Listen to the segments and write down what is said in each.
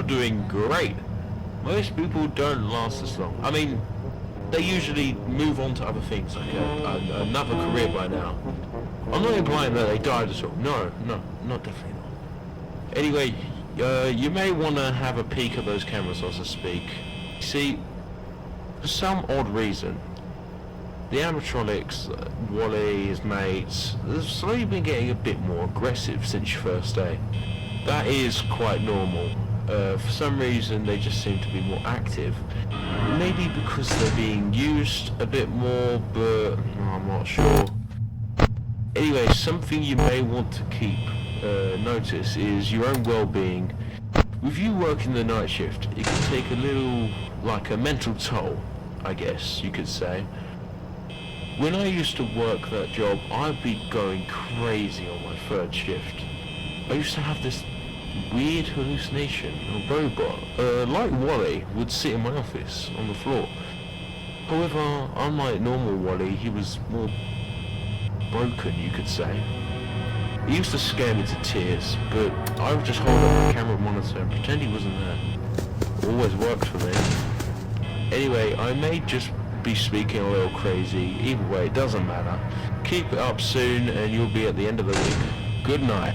you're doing great. Most people don't last this long. I mean, they usually move on to other things, like a, a, another career by now. I'm not implying that they died at all. No, no, not definitely not. Anyway, uh, you may want to have a peek at those cameras as I speak. See, for some odd reason, the animatronics, uh, Wally, his mates, they've slowly been getting a bit more aggressive since your first day. That is quite normal. Uh, for some reason, they just seem to be more active. Maybe because they're being used a bit more, but I'm not sure. Anyway, something you may want to keep uh, notice is your own well-being. With you working the night shift, it can take a little, like a mental toll, I guess you could say. When I used to work that job, I'd be going crazy on my third shift. I used to have this weird hallucination. A robot, uh, like Wally, would sit in my office on the floor. However, unlike normal Wally, he was more broken, you could say. He used to scare me to tears, but I would just hold up my camera monitor and pretend he wasn't there. Always worked for me. Anyway, I may just be speaking a little crazy. Either way, it doesn't matter. Keep it up soon and you'll be at the end of the week. Good night.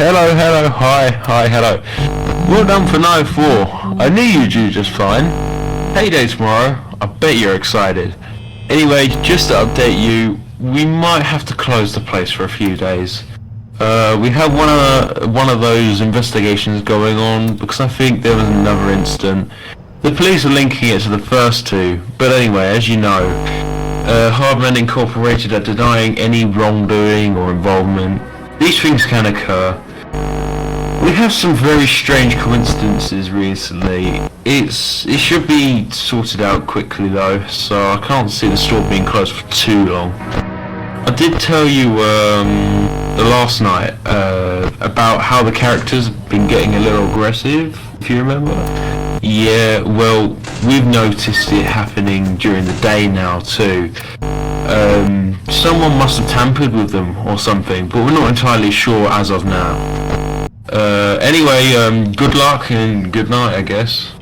hello, hello, hi, hi, hello. Well done for night four. I knew you'd do just fine. Payday tomorrow. I bet you're excited. Anyway, just to update you, we might have to close the place for a few days. Uh, we have one of one of those investigations going on because I think there was another incident. The police are linking it to the first two, but anyway, as you know, uh, Hardman Incorporated are denying any wrongdoing or involvement. These things can occur. We have some very strange coincidences recently. It's it should be sorted out quickly though, so I can't see the store being closed for too long. I did tell you um, the last night uh, about how the characters have been getting a little aggressive, if you remember. Yeah, well, we've noticed it happening during the day now too. Um, someone must have tampered with them or something, but we're not entirely sure as of now. Uh, anyway, um, good luck and good night, I guess.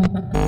Ha ha ha.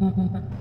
Mm-hmm.